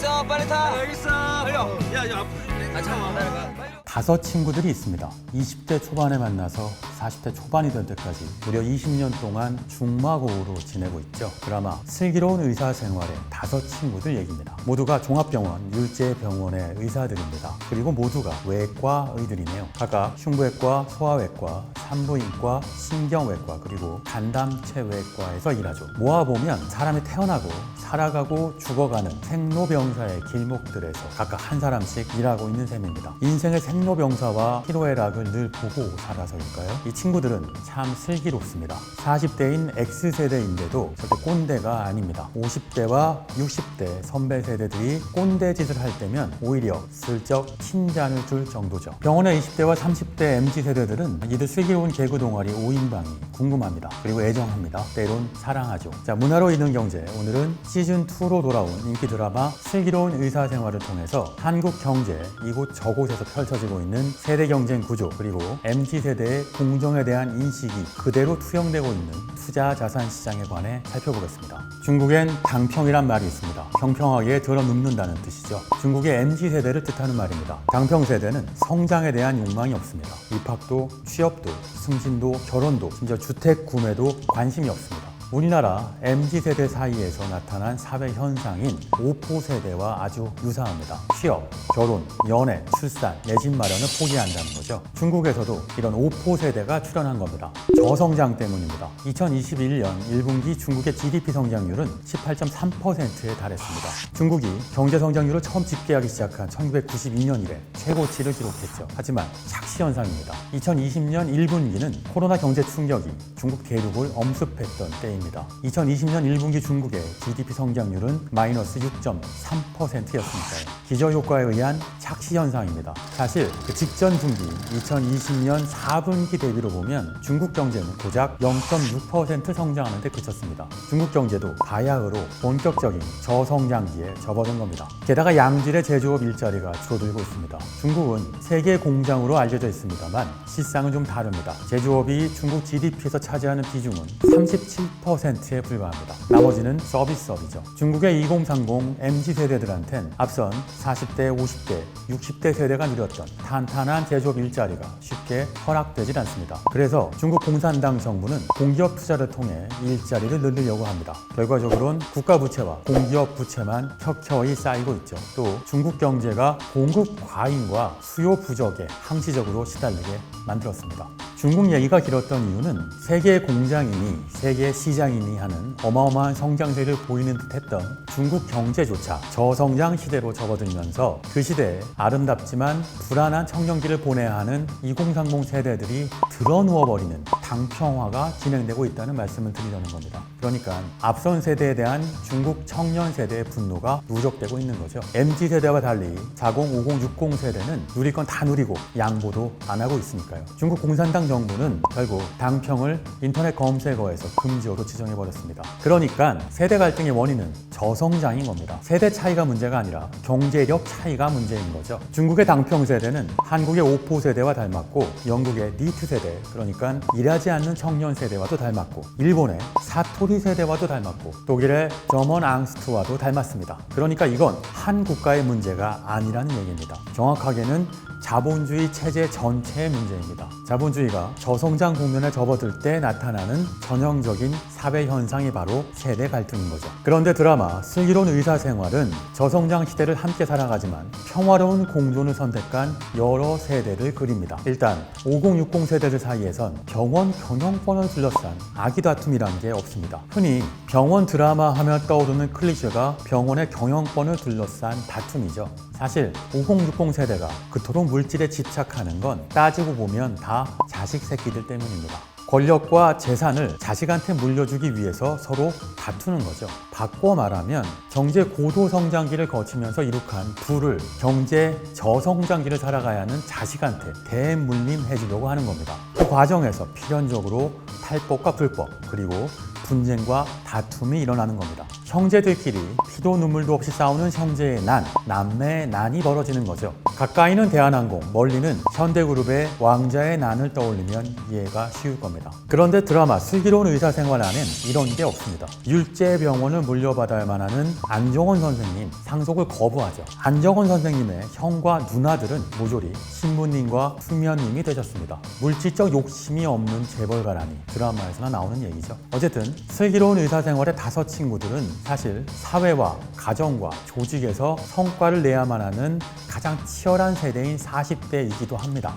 있어 빨리 타 여기 있어. 달려. 야, 야, 앞으로. 아 잠깐만 기다려봐 다섯 친구들이 있습니다. 20대 초반에 만나서 40대 초반이 될 때까지 무려 20년 동안 중마고우로 지내고 있죠. 드라마 슬기로운 의사 생활의 다섯 친구들 얘기입니다. 모두가 종합병원 율제병원의 의사들입니다. 그리고 모두가 외과 의들이네요. 각각 흉부외과, 소아외과, 산부인과, 신경외과 그리고 간담체외과에서 일하죠. 모아보면 사람이 태어나고 살아가고 죽어가는 생로병사의 길목들에서 각각 한 사람씩 일하고 있는 셈입니다. 인생의 생로병사와 희로애락을 늘 보고 살아서일까요? 이 친구들은 참 슬기롭습니다. 40대인 X세대인데도 절대 꼰대가 아닙니다. 50대와 60대 선배 세대들이 꼰대 짓을 할 때면 오히려 슬쩍 칭찬을 줄 정도죠. 병원의 20대와 30대 MZ 세대들은 이들 슬기로운 개구 동아리 5인방이 궁금합니다. 그리고 애정합니다. 때론 사랑하죠. 자, 문화로 있는 경제. 오늘은 시즌2로 돌아온 인기 드라마 슬기로운 의사생활을 통해서 한국 경제 이곳 저곳에서 펼쳐지고 있는 세대 경쟁 구조 그리고 MZ 세대의 공 정에 대한 인식이 그대로 투영되고 있는 투자 자산 시장에 관해 살펴보겠습니다. 중국엔 당평이란 말이 있습니다. 평평하게 들어눕는다는 뜻이죠. 중국의 MZ 세대를 뜻하는 말입니다. 당평 세대는 성장에 대한 욕망이 없습니다. 입학도, 취업도, 승진도, 결혼도, 심지어 주택 구매도 관심이 없습니다. 우리나라 MZ 세대 사이에서 나타난 사회 현상인 오포 세대와 아주 유사합니다. 취업, 결혼, 연애, 출산, 내 집 마련을 포기한다는 거죠. 중국에서도 이런 오포 세대가 출현한 겁니다. 저성장 때문입니다. 2021년 1분기 중국의 GDP 성장률은 18.3%에 달했습니다. 중국이 경제 성장률을 처음 집계하기 시작한 1992년 이래 최고치를 기록했죠. 하지만 착시 현상입니다. 2020년 1분기는 코로나 경제 충격이 중국 대륙을 엄습했던 때입니다. 2020년 1분기 중국의 GDP 성장률은 마이너스 6.3%였으니까요. 기저효과에 의한 착시 현상입니다. 사실 그 직전 분기 2020년 4분기 대비로 보면 중국 경제는 고작 0.6% 성장하는 데 그쳤습니다. 중국 경제도 바야흐로 본격적인 저성장기에 접어든 겁니다. 게다가 양질의 제조업 일자리가 줄어들고 있습니다. 중국은 세계 공장으로 알려져 있습니다만 실상은 좀 다릅니다. 제조업이 중국 GDP에서 차지하는 비중은 37%에 불과합니다. 나머지는 서비스업이죠. 중국의 2030 MZ 세대들한텐 앞선 40대, 50대, 60대 세대가 누렸던 탄탄한 제조업 일자리가 쉽게 허락되질 않습니다. 그래서 중국 공산당 정부는 공기업 투자를 통해 이 일자리를 늘리려고 합니다. 결과적으로는 국가 부채와 공기업 부채만 켜켜이 쌓이고 있죠. 또 중국 경제가 공급 과잉과 수요 부족에 항시적으로 시달리게 만들었습니다. 중국 얘기가 길었던 이유는 세계 공장이니 세계 시장이니 하는 어마어마한 성장세를 보이는 듯했던 중국 경제조차 저성장 시대로 접어들면서 그 시대에 아름답지만 불안한 청년기를 보내야 하는 2030 세대들이 드러누워버리는 당평화가 진행되고 있다는 말씀을 드리려는 겁니다. 그러니까 앞선 세대에 대한 중국 청년 세대의 분노가 누적되고 있는 거죠. MZ 세대와 달리 40, 50, 60 세대는 누릴 건 다 누리고 양보도 안 하고 있으니까요. 중국 공산당 정부는 결국 당평을 인터넷 검색어에서 금지어로 지정해 버렸습니다. 그러니까 세대 갈등의 원인은 저성장인 겁니다. 세대 차이가 문제가 아니라 경제력 차이가 문제인 거죠. 중국의 당평 세대는 한국의 오포 세대와 닮았고 영국의 니트 세대 그러니까 일하지 않는 청년 세대와도 닮았고 일본의 사토 리 세대와도 닮았고 독일의 저먼 앙스트와도 닮았습니다. 그러니까 이건 한 국가의 문제가 아니라는 얘기입니다. 정확하게는 자본주의 체제 전체의 문제입니다. 자본주의가 저성장 국면에 접어들 때 나타나는 전형적인 사회 현상이 바로 세대 갈등인 거죠. 그런데 드라마 슬기로운 의사 생활은 저성장 시대를 함께 살아가지만 평화로운 공존을 선택한 여러 세대를 그립니다. 일단 5060 세대들 사이에선 병원 경영권을 둘러싼 아기 다툼이란 게 없습니다. 흔히 병원 드라마 하면 떠오르는 클리셰가 병원의 경영권을 둘러싼 다툼이죠. 사실 5060 세대가 그토록 물질에 집착하는 건 따지고 보면 다 자식 새끼들 때문입니다. 권력과 재산을 자식한테 물려주기 위해서 서로 다투는 거죠. 바꿔 말하면 경제 고도 성장기를 거치면서 이룩한 부를 경제 저성장기를 살아가야 하는 자식한테 대물림 해주려고 하는 겁니다. 그 과정에서 필연적으로 탈법과 불법 그리고 분쟁과 다툼이 일어나는 겁니다. 형제들끼리 피도 눈물도 없이 싸우는 형제의 난, 남매의 난이 벌어지는 거죠. 가까이는 대한항공, 멀리는 현대그룹의 왕자의 난을 떠올리면 이해가 쉬울 겁니다. 그런데 드라마 슬기로운 의사생활 안엔 이런 게 없습니다. 율제병원을 물려받아야만 하는 안정원 선생님 상속을 거부하죠. 안정원 선생님의 형과 누나들은 모조리 신부님과 수면님이 되셨습니다. 물질적 욕심이 없는 재벌가라니 드라마에서나 나오는 얘기죠. 어쨌든 슬기로운 의사생활의 다섯 친구들은 사실 사회와 가정과 조직에서 성과를 내야만 하는 가장 치열한 세대인 40대이기도 합니다.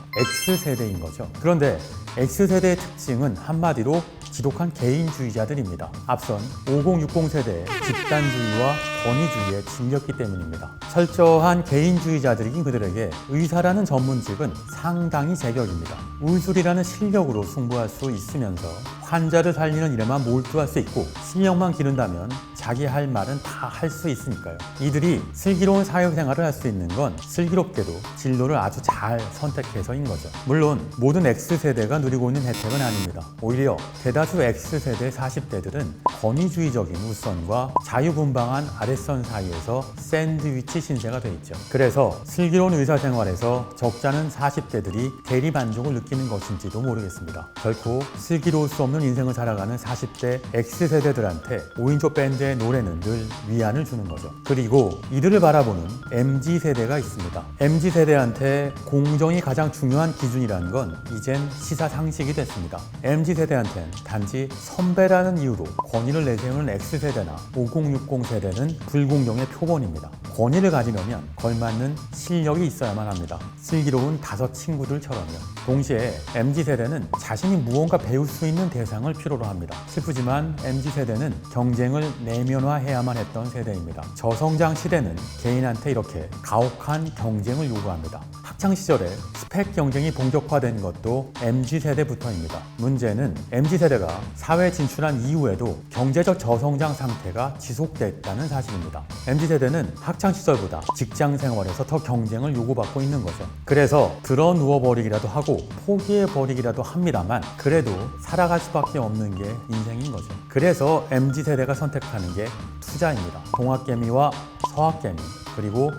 X세대인 거죠. 그런데 X세대의 특징은 한마디로 지독한 개인주의자들입니다. 앞선 5060 세대의 집단주의와 권위주의에 질렸기 때문입니다. 철저한 개인주의자들이긴 그들에게 의사라는 전문직은 상당히 제격입니다. 의술이라는 실력으로 승부할 수 있으면서 환자를 살리는 일에만 몰두할 수 있고 실력만 기른다면 자기 할 말은 다 할 수 있으니까요. 이들이 슬기로운 사회생활을 할 수 있는 건 슬기롭게도 진로를 아주 잘 선택해서인 거죠. 물론 모든 X세대가 누리고 있는 혜택은 아닙니다. 오히려 대 다수 X세대 40대들은 권위주의적인 윗선과 자유분방한 아랫선 사이에서 샌드위치 신세가 돼 있죠. 그래서 슬기로운 의사생활에서 적잖은 40대들이 대리만족을 느끼는 것인지도 모르겠습니다. 결코 슬기로울 수 없는 인생을 살아가는 40대 X세대들한테 5인조 밴드의 노래는 늘 위안을 주는 거죠. 그리고 이들을 바라보는 MZ세대가 있습니다. MZ세대한테 공정이 가장 중요한 기준이라는 건 이젠 시사상식이 됐습니다. MZ세대한테는 단지 선배라는 이유로 권위를 내세우는 X세대나 5060 세대는 불공정의 표본입니다. 권위를 가지려면 걸맞는 실력이 있어야만 합니다. 슬기로운 다섯 친구들처럼요. 동시에 MZ세대는 자신이 무언가 배울 수 있는 대상을 필요로 합니다. 슬프지만 MZ세대는 경쟁을 내면화해야만 했던 세대입니다. 저성장 시대는 개인한테 이렇게 가혹한 경쟁을 요구합니다. 학창 시절에 스펙 경쟁이 본격화된 것도 MZ세대부터입니다. 문제는 MZ세대가 사회 진출한 이후에도 경제적 저성장 상태가 지속됐다는 사실입니다. MZ세대는 학창 시절보다 직장 생활에서 더 경쟁을 요구받고 있는 거죠. 그래서 들어 누워버리기라도 하고 포기해버리기라도 합니다만 그래도 살아갈 수밖에 없는 게 인생인 거죠. 그래서 MZ세대가 선택하는 게 투자입니다. 동학개미와 서학개미 그리고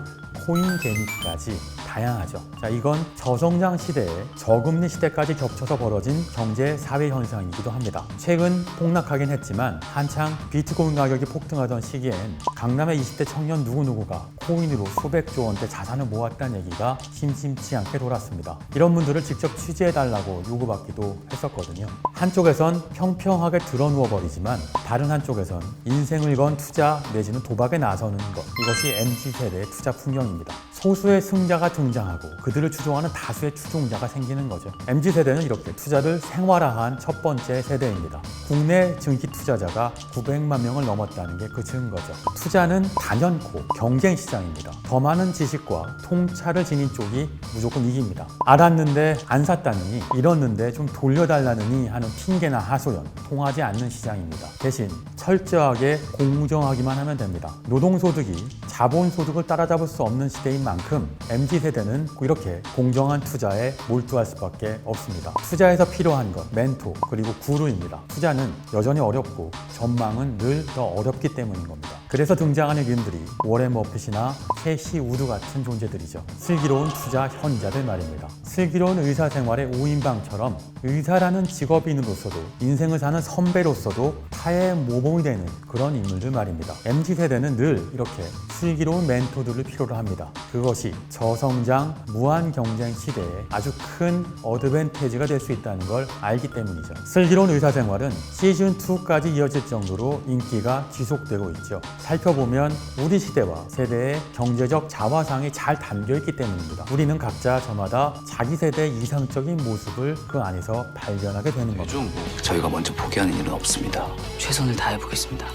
코인개미까지 다양하죠. 자, 이건 저성장 시대에 저금리 시대까지 겹쳐서 벌어진 경제 사회 현상이기도 합니다. 최근 폭락하긴 했지만 한창 비트코인 가격이 폭등하던 시기엔 강남의 20대 청년 누구누구가 코인으로 수백조 원대 자산을 모았다는 얘기가 심심치 않게 돌았습니다. 이런 분들을 직접 취재해달라고 요구받기도 했었거든요. 한쪽에선 평평하게 드러누워 버리지만 다른 한쪽에선 인생을 건 투자 내지는 도박에 나서는 것 이것이 MZ세대의 투자 풍경입니다. 소수의 승자가 등 장하고 그들을 추종하는 다수의 추종자가 생기는 거죠. MZ세대는 이렇게 투자를 생활화한 첫 번째 세대입니다. 국내 증기 투자자가 900만 명을 넘었다는 게 그 증거죠. 투자는 단연코 경쟁 시장입니다. 더 많은 지식과 통찰을 지닌 쪽이 무조건 이깁니다. 알았는데 안 샀다느니 잃었는데 좀 돌려달라느니 하는 핑계나 하소연 통하지 않는 시장입니다. 대신 철저하게 공정하기만 하면 됩니다. 노동소득이 자본소득을 따라잡을 수 없는 시대인 만큼 MZ세대 는 이렇게 공정한 투자에 몰두할 수밖에 없습니다. 투자에서 필요한 것, 멘토, 그리고 구루입니다. 투자는 여전히 어렵고 전망은 늘 더 어렵기 때문인 겁니다. 그래서 등장하는 이름들이 워렌 버핏이나 캐시 우드 같은 존재들이죠. 슬기로운 투자 현자들 말입니다. 슬기로운 의사 생활의 5인방처럼 의사라는 직업인으로서도 인생을 사는 선배로서도 타의 모범이 되는 그런 인물들 말입니다. MZ세대는 늘 이렇게 슬기로운 멘토들을 필요로 합니다. 그것이 저성장, 무한 경쟁 시대에 아주 큰 어드밴티지가 될 수 있다는 걸 알기 때문이죠. 슬기로운 의사 생활은 시즌2까지 이어질 정도로 인기가 지속되고 있죠. 살펴보면 우리 시대와 세대의 경제적 자화상이 잘 담겨 있기 때문입니다. 우리는 각자 저마다 자기 세대의 이상적인 모습을 그 안에서 발견하게 되는 거죠. 요즘 저희가 먼저 포기하는 일은 없습니다. 최선을 다해 보겠습니다.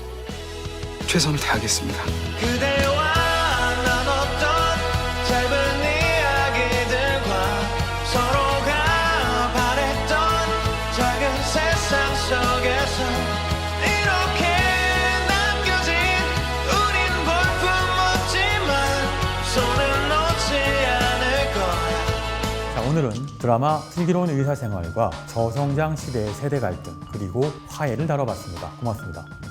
최선을 다하겠습니다. 자, 오늘은 드라마 슬기로운 의사생활과 저성장 시대의 세대 갈등 그리고 화해를 다뤄봤습니다. 고맙습니다.